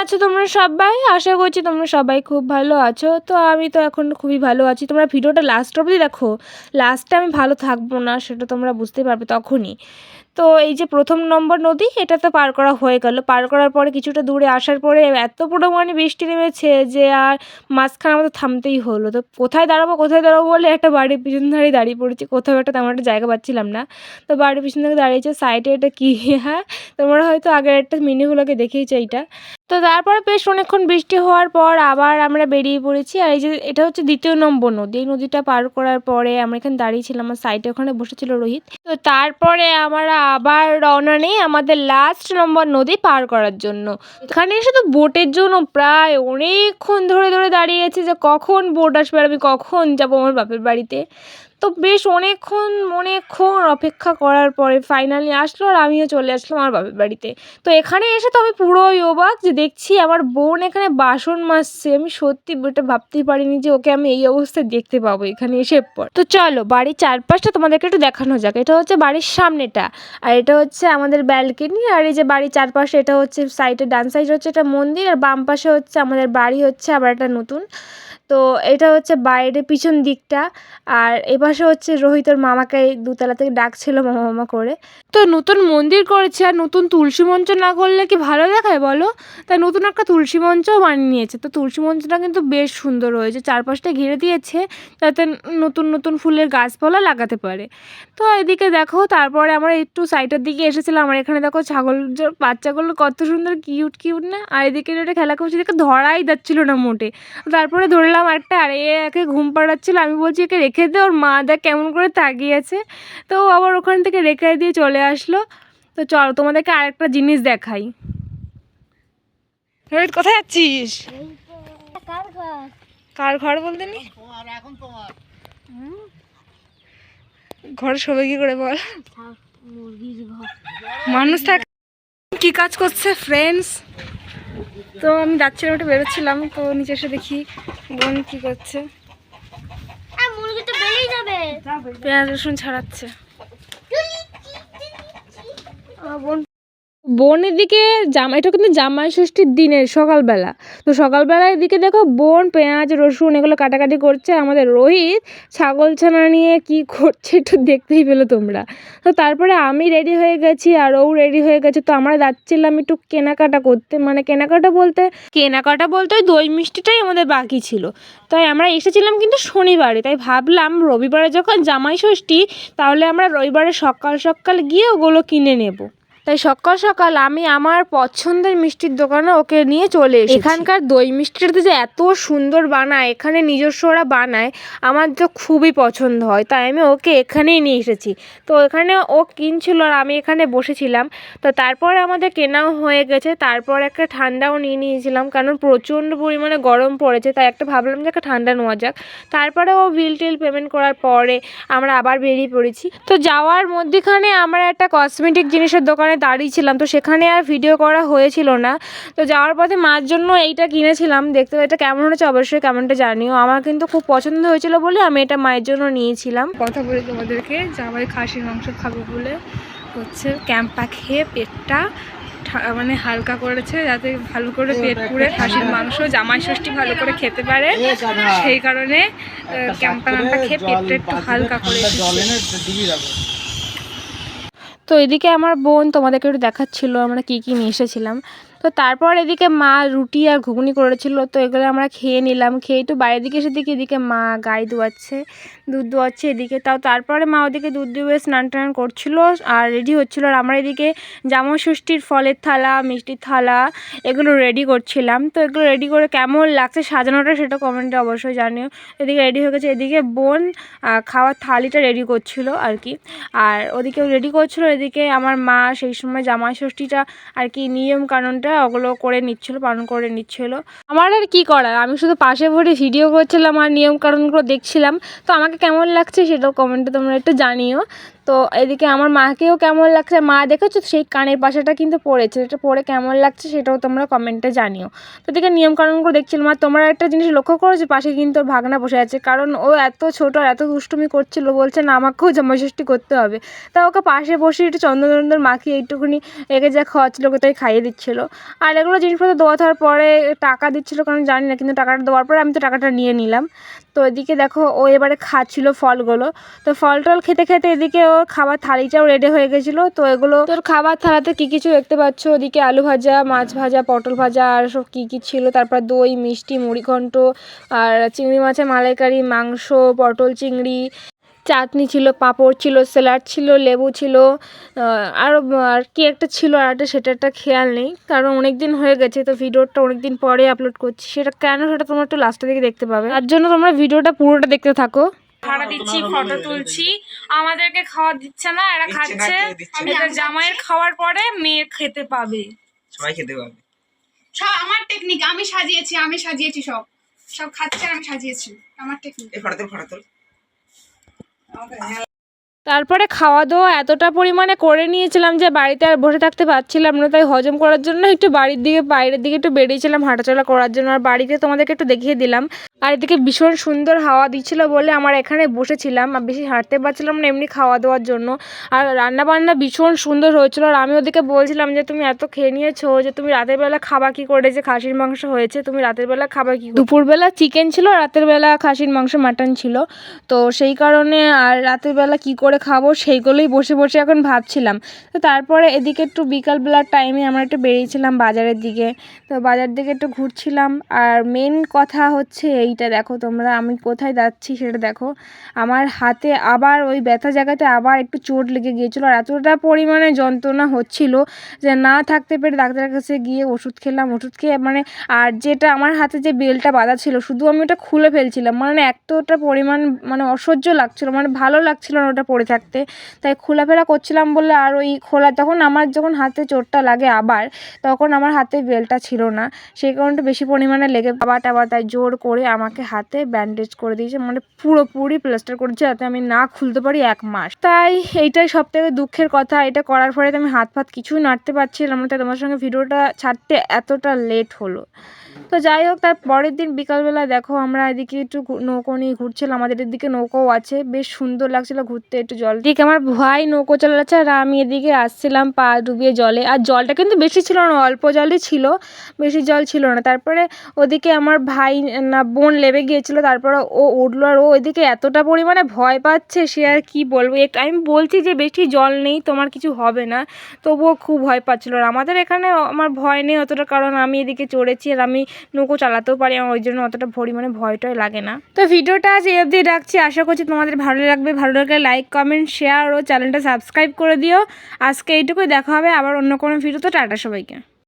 আছো তোমরা সবাই? আশা করছি তোমরা সবাই খুব ভালো আছো। তো আমি তো এখন খুবই ভালো আছি। তোমরা ভিডিওটা লাস্ট অবধি দেখো। লাস্টে আমি ভালো থাকব না, সেটা তোমরা বুঝতে পারবে তখনই। তো এই যে প্রথম নম্বর নদী, এটা তো পার করা হয়ে গেল। পার করার পরে কিছুটা দূরে আসার পরে এত পরিমাণে বৃষ্টি নেমেছে যে আর মাঝখানে আমাদের থামতেই হলো। তো কোথায় দাঁড়াবো কোথায় দাঁড়াবো বলে একটা বাড়ির পিছন ধারে দাঁড়িয়ে পড়েছি। কোথাও একটা তেমন একটা জায়গা পাচ্ছিলাম না। তো বাড়ির পিছন থেকে দাঁড়িয়েছে সাইডে এটা কী হ্যাঁ? তোমরা হয়তো আগের একটা মিনিগুলোকে দেখেইছো এইটা। তো তারপরে বেশ অনেকক্ষণ বৃষ্টি হওয়ার পর আবার আমরা বেরিয়ে পড়েছি। আর এই যে এটা হচ্ছে দ্বিতীয় নম্বর নদী। এই নদীটা পার করার পরে আমরা এখানে দাঁড়িয়েছিলাম আমার সাইডে ওখানে বসেছিল রোহিত। তো তারপরে আমরা আবার রওনা নেই আমাদের লাস্ট নম্বর নদী পার করার জন্য। এখানে এসে তো বোটের জন্য প্রায় অনেকক্ষণ ধরে ধরে দাঁড়িয়ে আছি যে কখন বোট আসবে আর আমি কখন যাব আমার বাপের বাড়িতে। তো বেশ অনেকক্ষণ অনেকক্ষণ অপেক্ষা করার পরে ফাইনালি আসলো আর আমিও চলে আসলাম আমার বাপের বাড়িতে। তো এখানে এসে তো আমি পুরোই অবাক যে দেখছি আমার বোন এখানে বাসন মাজছে। আমি সত্যি এটা ভাবতেই পারিনি যে ওকে আমি এই অবস্থায় দেখতে পাবো এখানে এসে পর। তো চলো বাড়ির চারপাশটা তোমাদেরকে একটু দেখানো যাক। এটা হচ্ছে বাড়ির সামনেটা আর এটা হচ্ছে আমাদের ব্যালকনি আর এই যে বাড়ির চারপাশে এটা হচ্ছে সাইডে ডান সাইড হচ্ছে এটা মন্দির আর বাম পাশে হচ্ছে আমাদের বাড়ি হচ্ছে আবার একটা নতুন তো এটা হচ্ছে বাইরে পিছন দিকটা। আর এপাশে হচ্ছে রোহিতর মামাকে দুতলা থেকে ডাকছিল মামা মামা করে। তো নতুন মন্দির করেছে আর নতুন তুলসী মঞ্চ না করলে কি ভালো দেখায় বলো? তাই নতুন একটা তুলসী মঞ্চও বানিয়ে নিয়েছে। তো তুলসী মঞ্চটা কিন্তু বেশ সুন্দর হয়েছে, চারপাশটা ঘিরে দিয়েছে যাতে নতুন নতুন ফুলের গাছপালা লাগাতে পারে। তো এদিকে দেখো, তারপরে আমরা একটু সাইডের দিকে এসেছিলাম আমার এখানে দেখো ছাগল বাচ্চাগুলো কত সুন্দর কিউট কিউট না? আর এদিকে খেলা করছে এদিকে ধরাই যাচ্ছিল না মোটে। তারপরে ধরলাম একটা আর এ একে ঘুম পাড়াচ্ছিল। আমি বলছি একে রেখে দে ওর মা দেখ কেমন করে তাকিয়ে আছে তো ও আবার ওখান থেকে রেখে দিয়ে চলে আসলো। তো চলো তোমাদেরকে আরেকটা জিনিস দেখাই। রোহিত কোথায় যাচ্ছিস? কার ঘর? বলতে নি? ঘর শোবে কি করে বল? মানুষ থাকে কি কাজ করছে ফ্রেন্ডস তো আমি যাচ্ছিলাম একটু বেরোচ্ছিলাম তো নিচে এসে দেখি বোন কি করছে? পেঁয়াজ রসুন ছাড়াচ্ছে। বোন বোন এদিকে জামা, এটা কিন্তু জামাই ষষ্ঠীর দিনের সকালবেলা। তো সকালবেলা এদিকে দেখো বোন, পেঁয়াজ, রসুন এগুলো কাটাকাটি করছে, আমাদের রোহিত ছাগল ছানা নিয়ে কি করছে একটু দেখতেই পেল তোমরা। তো তারপরে আমি রেডি হয়ে গেছি আর ও রেডি হয়ে গেছে, তো আমরা যাচ্ছিলাম একটু কেনাকাটা করতে। মানে কেনাকাটা বলতে কেনাকাটা বলতে ওই দই মিষ্টিটাই আমাদের বাকি ছিল। তাই আমরা এসেছিলাম কিন্তু শনিবারে, তাই ভাবলাম রবিবারে যখন জামাই ষষ্ঠী তাহলে আমরা রবিবারে সকাল সকাল গিয়ে ওগুলো কিনে নেব। তাই সকাল সকাল আমি আমার পছন্দের মিষ্টির দোকানে ওকে নিয়ে চলে এসেছি। এখানকার দই মিষ্টিটা যে এত সুন্দর বানায়, এখানে নিজস্ব ওরা বানায়, আমার তো খুবই পছন্দ হয়, তাই আমি ওকে এখানেই নিয়ে এসেছি। তো এখানে ও কিনছিল আর আমি এখানে বসেছিলাম। তো তারপরে আমাদের কেনাও হয়ে গেছে, তারপর একটা ঠান্ডাও নিয়ে নিয়েছিলাম, কারণ প্রচণ্ড পরিমাণে গরম পড়েছে, তাই একটা ভাবলাম যে একটা ঠান্ডা নেওয়া যাক। তারপরে ও বিল টিল পেমেন্ট করার পরে আমরা আবার বেরিয়ে পড়েছি। তো যাওয়ার মধ্যেখানে আমরা একটা কসমেটিক জিনিসের দোকানে দাঁড়িয়েছিলাম তো সেখানে আর ভিডিও করা হয়েছিল না। তো যাওয়ার পথে মার জন্য এইটা কিনেছিলাম। দেখতে এটা কেমন হয়েছে অবশ্যই কমেন্টে জানিও। আমার কিন্তু খুব পছন্দ হয়েছিল বলে আমি এটা মায়ের জন্য নিয়েছিলাম। কথা বলি তোমাদেরকে জামাই খাসির মাংস খাব বলে হচ্ছে ক্যাম্পা খেয়ে পেটটা ঠা- মানে হালকা করেছে যাতে ভালো করে পেট পুড়ে খাসির মাংস জামাই ষষ্ঠী ভালো করে খেতে পারে। সেই কারণে ক্যাম্পা নামটা খেয়ে পেটটা একটু হালকা করে জল এসেছে। এনে ডুবিয়ে রাখো তো এদিকে আমার বোন তোমাদেরকে একটু দেখাচ্ছিল আমরা কি কি নিয়ে এসেছিলাম। তো তারপর এদিকে মা রুটি আর ঘুগনি করেছিল, তো এগুলো আমরা খেয়ে নিলাম। খেয়ে একটু বাইরের দিকে এসে দেখি এদিকে মা গায়ে দুয়াচ্ছে দুধ দোয়াচ্ছে এদিকে। তাও তারপরে মা ওদিকে দুধ দুয়ে স্নান টান করছিল আর রেডি হচ্ছিল। আর আমরা এদিকে জামা ষষ্ঠীর ফলের থালা, মিষ্টির থালা এগুলো রেডি করছিলাম। তো এগুলো রেডি করে কেমন লাগছে সাজানোটা সেটা কমেন্টে অবশ্যই জানিও। এদিকে রেডি হয়ে গেছে। এদিকে বোন খাওয়ার থালিটা রেডি করছিল আর কি। আর ওদিকেও রেডি করছিল। এদিকে আমার মা সেই সময় জামাই ষষ্ঠীটা আর কি নিয়ম কানুনটা ওগুলো করে নিচ্ছিল, পালন করে নিচ্ছিল। আমার আর কি করার? আমি শুধু পাশে ভরে ভিডিও করছিলাম আর নিয়ম কানুনগুলো দেখছিলাম। তো আমাকে কেমন লাগছে সেটাও কমেন্টে তোমরা একটু জানিও। তো এদিকে আমার মাকেও কেমন লাগছে? মা দেখেছ? সেই কানের পাশাটা কিন্তু পড়েছে। এটা পরে কেমন লাগছে সেটাও তোমরা কমেন্টে জানিও। তো এদিকে নিয়মকানুনগুলো দেখছিলাম। আর তোমরা একটা জিনিস লক্ষ্য করো যে, পাশে কিন্তু ওর ভাগনা বসে আছে। কারণ ও এত ছোট আর এত দুষ্টুমি করছিল, বলছে, না, আমাকেও জামাষষ্ঠী করতে হবে। তা ওকে পাশে বসে একটু চন্দন মাখিয়ে একটুখানি একে যা খাওয়াচ্ছিল ওকে তাই খাইয়ে দিচ্ছিল। আর এগুলো জিনিসপত্র দেওয়া দেওয়ার পরে টাকা দিচ্ছিল, কারণ জানি না, কিন্তু টাকাটা দেওয়ার পরে আমি তো টাকাটা নিয়ে নিলাম। তো এদিকে দেখো, ও এবারে খাচ্ছিল ফলগুলো। তো ফল টল খেতে খেতে এদিকে ওর খাবার থালিটাও রেডি হয়ে গেছিল, তো এগুলো তোর খাবার থালাতে কী কিছু দেখতে পাচ্ছ? ওদিকে আলু ভাজা, মাছ ভাজা, পটল ভাজা, আর সব কী কী ছিল? তারপর দই, মিষ্টি মুড়িঘণ্ট আর চিংড়ি মাছের মালাইকারি, মাংস, পটল চিংড়ি, চাটনি ছিল, পাঁপড় ছিল, স্যালাড ছিল, লেবু ছিল আরও আর কি একটা ছিল আর একটা, সেটা একটা খেয়াল নেই। কারণ অনেক দিন হয়ে গেছে, তো ভিডিওটা অনেক দিন পরে আপলোড করছি। সেটা কেন সেটা তোমরা একটু লাস্টের দিকে দেখতে পাবে। তার জন্য তোমরা ভিডিওটা পুরোটা দেখতে থাকো। ভাড়া দিচ্ছি ফটো তুলছি। আমাদেরকে খাওয়া দিচ্ছে না এরা খাচ্ছে। এটা জামাইয়ের খাওয়ার পরে মেয়ে খেতে পাবে। সবাই খেতে পাবে। সব আমার টেকনিক আমি সাজিয়েছি আমি সাজিয়েছি সব। সব খাচ্ছে আমি সাজিয়েছি। আমার টেকনিক এই ফটো ফটাতল তারপরে খাওয়া দাওয়া এতটা পরিমাণে করে নিয়েছিলাম যে বাড়িতে আর বসে থাকতে পারছিলাম না, তাই হজম করার জন্য একটু বাড়ির দিকে, বাইরের দিকে একটু বেরিয়েছিলাম হাঁটাচলা করার জন্য। আর বাড়িতে তোমাদেরকে একটু দেখিয়ে দিলাম। আর এদিকে ভীষণ সুন্দর হাওয়া দিচ্ছিল বলে আমার এখানে বসেছিলাম, আর বেশি হাঁটতে পারছিলাম না এমনি খাওয়া দাওয়ার জন্য। আর রান্না বান্না ভীষণ সুন্দর হয়েছিল। আর আমি ওদিকে বলছিলাম যে, তুমি এত খেয়ে নিয়েছো যে তুমি রাতের বেলা খাবা কি করে? যে খাসির মাংস হয়েছে, তুমি রাতের বেলা খাবা কি দুপুরবেলা চিকেন ছিল, রাতের বেলা খাসির মাংস, মাটন ছিল। তো সেই কারণে আর রাতের বেলা কি করে খাব, সেইগুলোই বসে বসে এখন ভাবছিলাম। তো তারপরে এদিকে একটু বিকালবেলার টাইমে আমরা একটু বেরিয়েছিলাম বাজারের দিকে। তো বাজার দিকে একটু ঘুরছিলাম। আর মেন কথা হচ্ছে এইটা দেখো তোমরা, আমি কোথায় যাচ্ছি সেটা দেখো। আমার হাতে আবার ওই ব্যথা জায়গাতে আবার একটু চোট লেগে গিয়েছিল। আর এতটা পরিমাণে যন্ত্রণা হচ্ছিল যে না থাকতে পেরে ডাক্তারের কাছে গিয়ে ওষুধ খেলাম। ওষুধ খেয়ে মানে আর যেটা আমার হাতে যে বেলটা বাঁধা ছিল, শুধু আমি ওটা খুলে ফেলছিলাম। মানে এতটা পরিমাণ মানে অসহ্য লাগছিল মানে ভালো লাগছিল না ওটা পরে থাকতে। তাই খোলাফেরা করছিলাম বলে আর ওই খোলা, তখন আমার যখন হাতে চোটটা লাগে আবার, তখন আমার হাতে বেলটা ছিল না। সেই কারণটা বেশি পরিমাণে লেগে বাবা টাবা তাই জোর করে আমাকে হাতে ব্যান্ডেজ করে দিয়েছে। মানে পুরোপুরি প্লাস্টার করেছে যাতে আমি না খুলতে পারি এক মাস। তাই এইটাই সব থেকে দুঃখের কথা। এটা করার ফলে আমি হাত ফাত কিছুই নাড়তে পারছিলাম তাই তোমার সঙ্গে ভিডিওটা ছাড়তে এতটা লেট হলো। তো যাই হোক, তার পরের দিন বিকালবেলা দেখো আমরা এদিকে একটু নৌকো নিয়ে ঘুরছিলাম। আমাদের এদিকে নৌকোও আছে। বেশ সুন্দর লাগছিল ঘুরতে। একটু জল ঠিক, আমার ভাই নৌকো চালাচ্ছে আর আমি এদিকে আসছিলাম পা ডুবিয়ে জলে। আর জলটা কিন্তু বেশি ছিল না, অল্প জলই ছিল, বেশি জল ছিল না। তারপরে ওদিকে আমার ভাই না, বোন লেবে গিয়েছিল, তারপরে ও উঠল আর ও ওইদিকে এতটা পরিমাণে ভয় পাচ্ছে সে আর কি বলব? একটু আমি বলছি যে বেশি জল নেই, তোমার কিছু হবে না। তবুও খুব ভয় পাচ্ছিলো আর আমাদের এখানে আমার ভয় নেই অতটা, কারণ আমি এদিকে চড়েছি আর আমি নৌকো চালাতেও পারি আমার ওই জন্য অতটা পরিমাণে ভয়টাই লাগে না। তো ভিডিওটা আজ এই অবধি রাখছি। আশা করছি তোমাদের ভালো লাগবে। ভালো লাগলে লাইক কমেন্ট শেয়ার ও চ্যানেলটা সাবস্ক্রাইব করে দিও। আজকে এইটুকুই, দেখা হবে আবার অন্য কোনো ভিডিওতে টাটা সবাইকে।